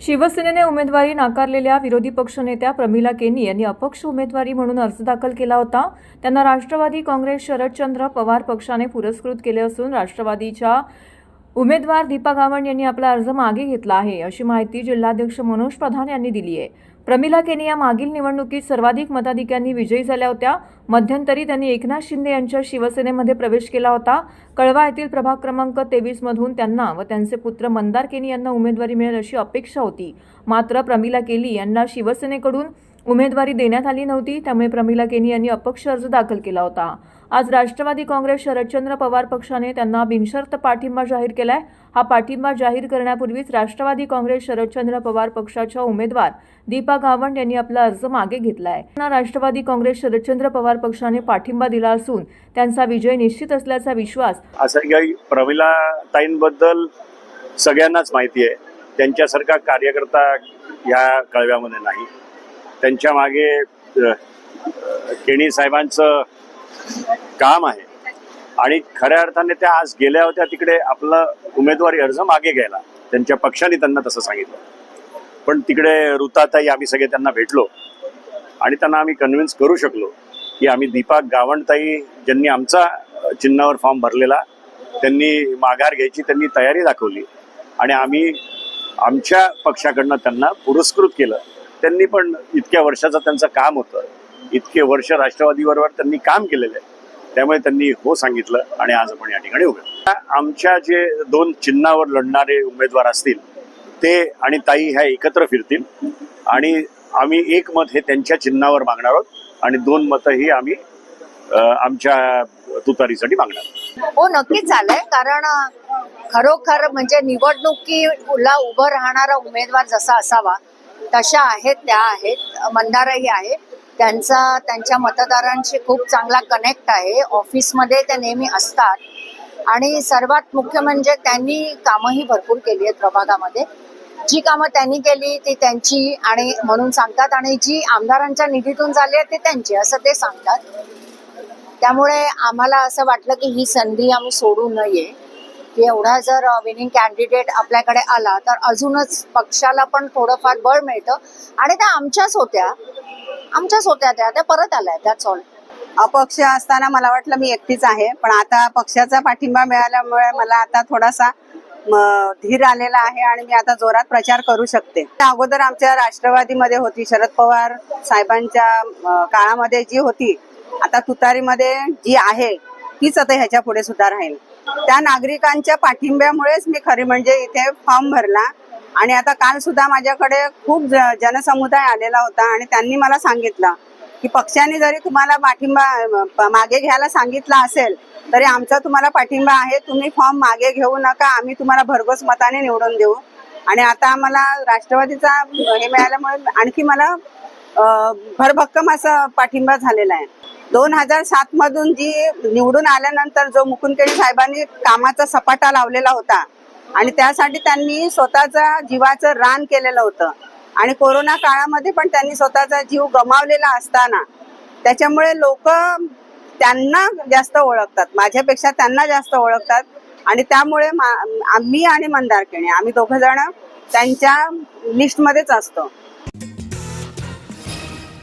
शिवसेनेने उमेदवारी नाकारलेल्या विरोधी पक्षनेत्या प्रमिला केनी यांनी अपक्ष उमेदवारी म्हणून अर्ज दाखल केला होता. त्यांना राष्ट्रवादी काँग्रेस शरदचंद्र पवार पक्षाने पुरस्कृत केले असून राष्ट्रवादीच्या उमेदवार दीपा गावंड यांनी आपला अर्ज मागे घेतला आहे अशी माहिती जिल्हाध्यक्ष मनोज प्रधान यांनी दिली आहे. प्रमिला केनी या मागील निवडणुकीत सर्वाधिक मताधिक्यांनी विजयी झाल्या होत्या. मध्यंतरी त्यांनी एकनाथ शिंदे यांच्या शिवसेनेमध्ये प्रवेश केला होता. कळवा येथील प्रभाग क्रमांक तेवीसमधून त्यांना व त्यांचे पुत्र मंदार केनी यांना उमेदवारी मिळेल अशी अपेक्षा होती. मात्र प्रमिला केली यांना शिवसेनेकडून उमेदवारी देण्यात आली नव्हती त्यामुळे प्रमिला केनी यांनी अपक्ष अर्ज दाखल केला होता. आज राष्ट्रवादी काँग्रेस शरदचंद्र पवार पक्षाने त्यांना बिनशर्त पाठिंबा जाहीर केलाय. हा पाठिंबा जाहीर करण्यापूर्वीच राष्ट्रवादी काँग्रेस शरदचंद्र पवार पक्षाच्या उमेदवार दीपा गावंड यांनी आपला अर्ज मागे घेतलाय. त्यांना राष्ट्रवादी काँग्रेस शरदचंद्र पवार पक्षाने पाठिंबा दिला असून त्यांचा विजय निश्चित असल्याचा विश्वास असं काही प्रमिला ताईंबद्दल सगळ्यांनाच माहिती आहे. त्यांच्यासारखा कार्यकर्ता या कळव्यामध्ये नाही. त्यांच्या मागे केणी साहेबांचं काम आहे. आणि खऱ्या अर्थाने त्या आज गेल्या होत्या तिकडे आपलं उमेदवारी अर्ज मागे घ्यायला. त्यांच्या पक्षाने त्यांना तसं सांगितलं. पण तिकडे ऋताताई आम्ही सगळे त्यांना भेटलो. आणि त्यांना आम्ही कन्व्हिन्स करू शकलो की आम्ही दीपा गावणताई ज्यांनी आमचा चिन्हावर फॉर्म भरलेला त्यांनी माघार घ्यायची त्यांनी तयारी दाखवली. आणि आम्ही आमच्या पक्षाकडनं त्यांना पुरस्कृत केलं. त्यांनी पण इतक्या वर्षाचं त्यांचं काम होतं. इतके वर्ष राष्ट्रवादीबरोबर त्यांनी काम केलेलं आहे. त्यामुळे त्यांनी हो सांगितलं आणि आज आपण या ठिकाणी उभे आमच्या जे दोन चिन्हावर लढणारे उमेदवार असतील ते आणि ताई ह्या एकत्र फिरतील. आणि आम्ही एक मत हे त्यांच्या चिन्हावर मागणार आहोत आणि दोन मतं ही आम्ही आमच्या तुतारीसाठी मागणार आहोत. हो नक्कीच झालंय कारण खरोखर म्हणजे निवडणुकीला उभं राहणारा उमेदवार जसा असावा तशा आहेत त्या आहेत. मंदारही आहे. त्यांचा त्यांच्या मतदारांशी खूप चांगला कनेक्ट आहे. ऑफिसमध्ये ते नेहमी असतात. आणि सर्वात मुख्य म्हणजे त्यांनी कामंही भरपूर केली आहेत प्रभागामध्ये. जी कामं त्यांनी केली ती त्यांची आणि म्हणून सांगतात. आणि जी आमदारांच्या निधीतून झाली आहे ते त्यांची असं ते सांगतात. त्यामुळे आम्हाला असं वाटलं की ही संधी आम्ही सोडू नये. की एवढा जर विनिंग कॅन्डिडेट आपल्याकडे आला तर अजूनच पक्षाला पण थोडंफार बळ मिळतं. आणि त्या आमच्याच होत्या. आमच्याच होत्या त्या. त्या परत आल्या त्याच ऑल अपक्ष असताना मला वाटलं मी एकटीच आहे. पण आता पक्षाचा पाठिंबा मिळाल्यामुळे मला आता थोडासा धीर आलेला आहे आणि मी आता जोरात प्रचार करू शकते. त्या अगोदर आमच्या राष्ट्रवादीमध्ये होती. शरद पवार साहेबांच्या काळामध्ये जी होती आता तुतारीमध्ये जी आहे तीच आता ह्याच्या पुढे सुद्धा राहील. त्या नागरिकांच्या पाठिंब्यामुळेच मी खरी म्हणजे इथे फॉर्म भरला. आणि आता काल सुद्धा माझ्याकडे खूप जनसमुदाय आलेला होता आणि त्यांनी मला सांगितलं की पक्षाने जरी तुम्हाला पाठिंबा मागे घ्यायला सांगितला असेल तरी आमचा तुम्हाला पाठिंबा आहे. तुम्ही फॉर्म मागे घेऊ नका. आम्ही तुम्हाला भरघोस मताने निवडून देऊ. आणि आता आम्हाला राष्ट्रवादीचा हे मिळाल्यामुळे आणखी मला भरभक्कम असा पाठिंबा झालेला आहे. दोन हजार सात मधून जी निवडून आल्यानंतर जो मुकुंदकेणी साहेबांनी कामाचा सपाटा लावलेला होता आणि त्यासाठी त्यांनी स्वतःचा जीवाचं रान केलेलं होतं. आणि कोरोना काळामध्ये पण त्यांनी स्वतःचा जीव गमावलेला असताना त्याच्यामुळे लोक त्यांना जास्त ओळखतात. माझ्यापेक्षा त्यांना जास्त ओळखतात. आणि त्यामुळे मा- आम्ही आणि मंदार केणे आम्ही दोघ जण त्यांच्या लिस्टमध्येच असतो.